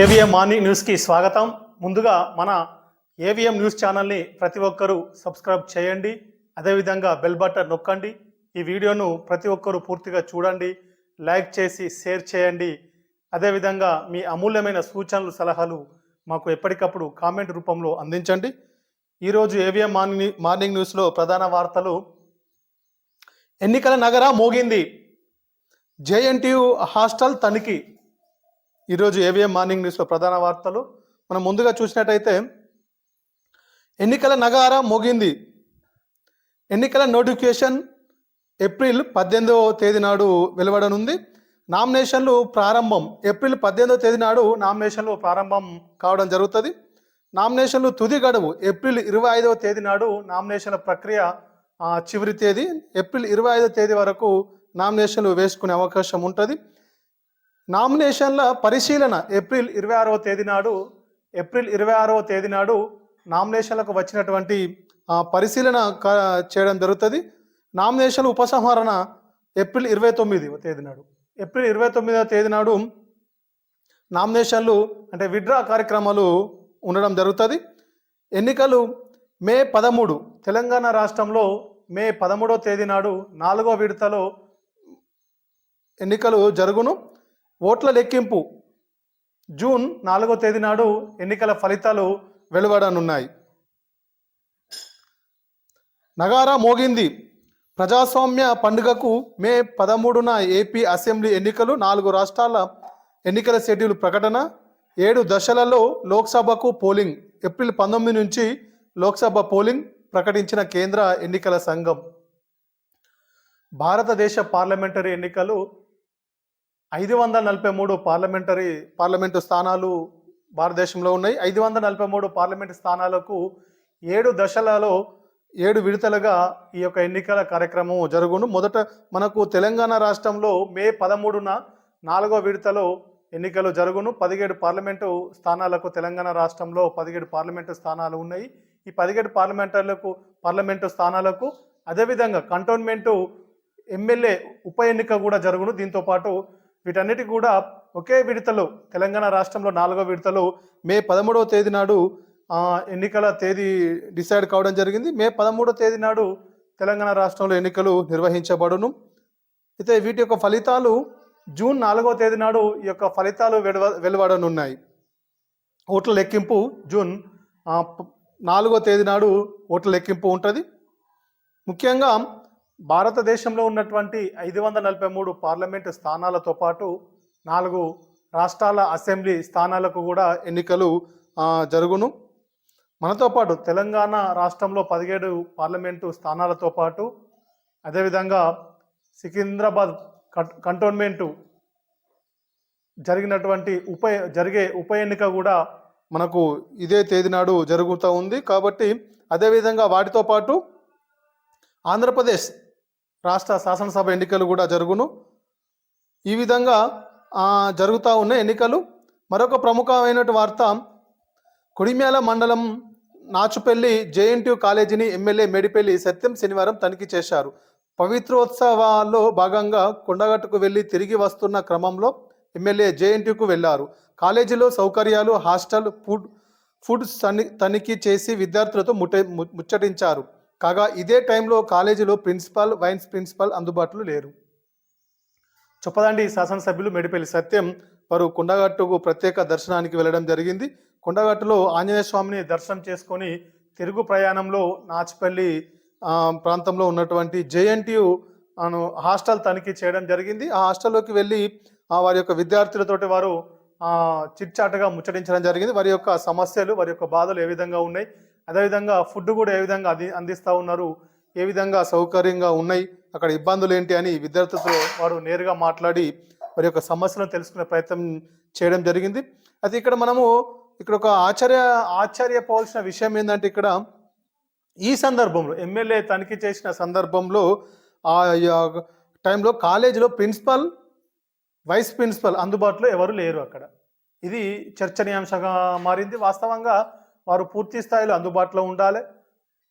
AVM morning న్యూస్కి స్వాగతం. ముందుగా మన ఏవిఎం న్యూస్ ఛానల్ని ప్రతి ఒక్కరూ సబ్స్క్రైబ్ చేయండి. అదేవిధంగా బెల్ బటన్ నొక్కండి. ఈ వీడియోను ప్రతి ఒక్కరూ పూర్తిగా చూడండి. లైక్ చేసి షేర్ చేయండి. అదేవిధంగా మీ అమూల్యమైన సూచనలు సలహాలు మాకు ఎప్పటికప్పుడు కామెంట్ రూపంలో అందించండి. ఈరోజు ఏవిఎం మార్నింగ్ మార్నింగ్ న్యూస్లో ప్రధాన వార్తలు. ఎన్నికల నగర మోగింది. జేఎన్టీయు హాస్టల్ తనిఖీ. ఈరోజు ఏవిఎం మార్నింగ్ న్యూస్లో ప్రధాన వార్తలు. మనం ముందుగా చూసినట్టయితే ఎన్నికల నగార మోగింది. ఎన్నికల నోటిఫికేషన్ ఏప్రిల్ పద్దెనిమిదవ తేదీ నాడు వెలువడనుంది. నామినేషన్లు ప్రారంభం. ఏప్రిల్ పద్దెనిమిదవ తేదీ నాడు నామినేషన్లు ప్రారంభం కావడం జరుగుతుంది. నామినేషన్లు తుది గడువు. ఏప్రిల్ ఇరవై ఐదవ తేదీ నాడు నామినేషన్ల ప్రక్రియ చివరి తేదీ. ఏప్రిల్ ఇరవై ఐదవ తేదీ వరకు నామినేషన్లు వేసుకునే అవకాశం ఉంటుంది. నామినేషన్ల పరిశీలన ఏప్రిల్ ఇరవై ఆరవ తేదీ నాడు ఏప్రిల్ ఇరవై ఆరవ తేదీ నాడు నామినేషన్లకు వచ్చినటువంటి పరిశీలన క- చేయడం జరుగుతుంది. నామినేషన్ల ఉపసంహరణ ఏప్రిల్ ఇరవై తొమ్మిది తేదీ నాడు. ఏప్రిల్ ఇరవై తొమ్మిదవ తేదీ నాడు నామినేషన్లు అంటే విడ్రా కార్యక్రమాలు ఉండడం జరుగుతుంది. ఎన్నికలు మే పదమూడు తెలంగాణ రాష్ట్రంలో మే పదమూడవ తేదీ నాడు నాలుగో విడతలో ఎన్నికలు జరుగును. ఓట్ల లెక్కింపు. జూన్ నాలుగో తేదీ నాడు ఎన్నికల ఫలితాలు వెలువడనున్నాయి. నగారా మోగింది. ప్రజాస్వామ్య పండుగకు మే పదమూడున ఏపీ అసెంబ్లీ ఎన్నికలు నాలుగు రాష్ట్రాల ఎన్నికల షెడ్యూల్ ప్రకటన ఏడు దశలలో లోక్సభకు పోలింగ్ ఏప్రిల్ పంతొమ్మిది నుంచి లోక్సభ పోలింగ్ ప్రకటించిన కేంద్ర ఎన్నికల సంఘం. భారతదేశ పార్లమెంటరీ ఎన్నికలు ఐదు వందల నలభై మూడు పార్లమెంటరీ పార్లమెంటు స్థానాలు భారతదేశంలో ఉన్నాయి. ఐదు వందల నలభై మూడు పార్లమెంటు స్థానాలకు ఏడు దశలలో ఏడు విడతలుగా ఈ యొక్క ఎన్నికల కార్యక్రమం జరుగును. మొదట మనకు తెలంగాణ రాష్ట్రంలో మే పదమూడున నాలుగో విడతలో ఎన్నికలు జరుగును. పదిహేడు పార్లమెంటు స్థానాలకు తెలంగాణ రాష్ట్రంలో పదిహేడు పార్లమెంటు స్థానాలు ఉన్నాయి. ఈ పదిహేడు పార్లమెంటర్లకు పార్లమెంటు స్థానాలకు అదేవిధంగా కంటోన్మెంటు ఎమ్మెల్యే ఉప ఎన్నిక కూడా జరుగును. దీంతో పాటు వీటన్నిటి కూడా ఒకే విడతలో తెలంగాణ రాష్ట్రంలో నాలుగో విడతలో మే పదమూడవ తేదీ నాడు ఎన్నికల తేదీ డిసైడ్ కావడం జరిగింది. మే పదమూడవ తేదీ నాడు తెలంగాణ రాష్ట్రంలో ఎన్నికలు నిర్వహించబడును. అయితే వీటి యొక్క ఫలితాలు జూన్ నాలుగో తేదీ నాడు ఈ యొక్క ఫలితాలు వెలువ వెలువడనున్నాయి. ఓట్ల లెక్కింపు జూన్ నాలుగో తేదీ నాడు ఓట్ల లెక్కింపు ఉంటుంది. ముఖ్యంగా భారతదేశంలో ఉన్నటువంటి ఐదు వందల నలభై మూడు పార్లమెంటు స్థానాలతో పాటు నాలుగు రాష్ట్రాల అసెంబ్లీ స్థానాలకు కూడా ఎన్నికలు జరుగును. మనతో పాటు తెలంగాణ రాష్ట్రంలో పదిహేడు పార్లమెంటు స్థానాలతో పాటు అదేవిధంగా సికింద్రాబాద్ కంటోన్మెంటు జరిగినటువంటి ఉప జరిగే ఉప ఎన్నిక కూడా మనకు ఇదే తేదీ నాడు జరుగుతూ ఉంది. కాబట్టి అదేవిధంగా వాటితో పాటు ఆంధ్రప్రదేశ్ రాష్ట్ర శాసనసభ ఎన్నికలు కూడా జరుగును. ఈ విధంగా జరుగుతూ ఉన్న ఎన్నికలు. మరొక ప్రముఖమైనటువంటి వార్త కొడిమ్యాల మండలం నాచుపల్లి జేఎన్టీయూ కాలేజీని ఎమ్మెల్యే మేడిపల్లి సత్యం శనివారం తనిఖీ చేశారు. పవిత్రోత్సవాల్లో భాగంగా కొండగట్టుకు వెళ్ళి తిరిగి వస్తున్న క్రమంలో ఎమ్మెల్యే జేఎన్టీయూకు వెళ్ళారు. కాలేజీలో సౌకర్యాలు హాస్టల్ ఫుడ్ ఫుడ్ తని తనిఖీ చేసి విద్యార్థులతో ముట ము- ముచ్చటించారు. కాగా ఇదే టైంలో కాలేజీలో ప్రిన్సిపాల్ వైన్స్ ప్రిన్సిపాల్ అందుబాటులో లేరు. చొప్పదండి శాసనసభ్యులు మెడిపల్లి సత్యం వారు కొండగట్టుకు ప్రత్యేక దర్శనానికి వెళ్ళడం జరిగింది. కొండగట్టులో ఆంజనేయ స్వామిని దర్శనం చేసుకొని తిరుగు ప్రయాణంలో నాచిపల్లి ప్రాంతంలో ఉన్నటువంటి జేఎన్టీయు అను హాస్టల్ తనిఖీ చేయడం జరిగింది. ఆ హాస్టల్లోకి వెళ్ళి వారి యొక్క విద్యార్థులతోటి వారు ఆ, చిట్చాటుగా ముచ్చటించడం జరిగింది. వారి యొక్క సమస్యలు వారి యొక్క బాధలు ఏ విధంగా ఉన్నాయి? అదేవిధంగా ఫుడ్ కూడా ఏ విధంగా అంది అందిస్తూ ఉన్నారు? ఏ విధంగా సౌకర్యంగా ఉన్నాయి? అక్కడ ఇబ్బందులు ఏంటి అని విద్యార్థులతో వారు నేరుగా మాట్లాడి వారి యొక్క సమస్యలను తెలుసుకునే ప్రయత్నం చేయడం జరిగింది. అయితే ఇక్కడ మనము ఇక్కడ ఒక ఆశ్చర్య ఆశ్చర్యపోవాల్సిన విషయం ఏంటంటే ఇక్కడ ఈ సందర్భంలో ఎమ్మెల్యే తనిఖీ చేసిన సందర్భంలో ఆ టైంలో కాలేజీలో ప్రిన్సిపల్ వైస్ ప్రిన్సిపల్ అందుబాటులో ఎవరు లేరు అక్కడ. ఇది చర్చనీయాంశంగా మారింది. వాస్తవంగా వారు పూర్తి స్థాయిలో అందుబాటులో ఉండాలి.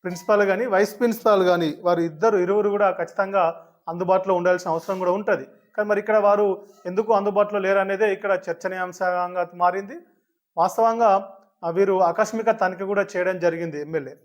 ప్రిన్సిపాల్ కానీ వైస్ ప్రిన్సిపాల్ కానీ వారు ఇద్దరు ఇరువురు కూడా ఖచ్చితంగా అందుబాటులో ఉండాల్సిన అవసరం కూడా ఉంటుంది. కానీ మరి ఇక్కడ వారు ఎందుకు అందుబాటులో లేరనేదే ఇక్కడ చర్చనీయాంశంగా మారింది. వాస్తవంగా వీరు ఆకస్మిక తనిఖీ కూడా చేయడం జరిగింది ఎమ్మెల్యే.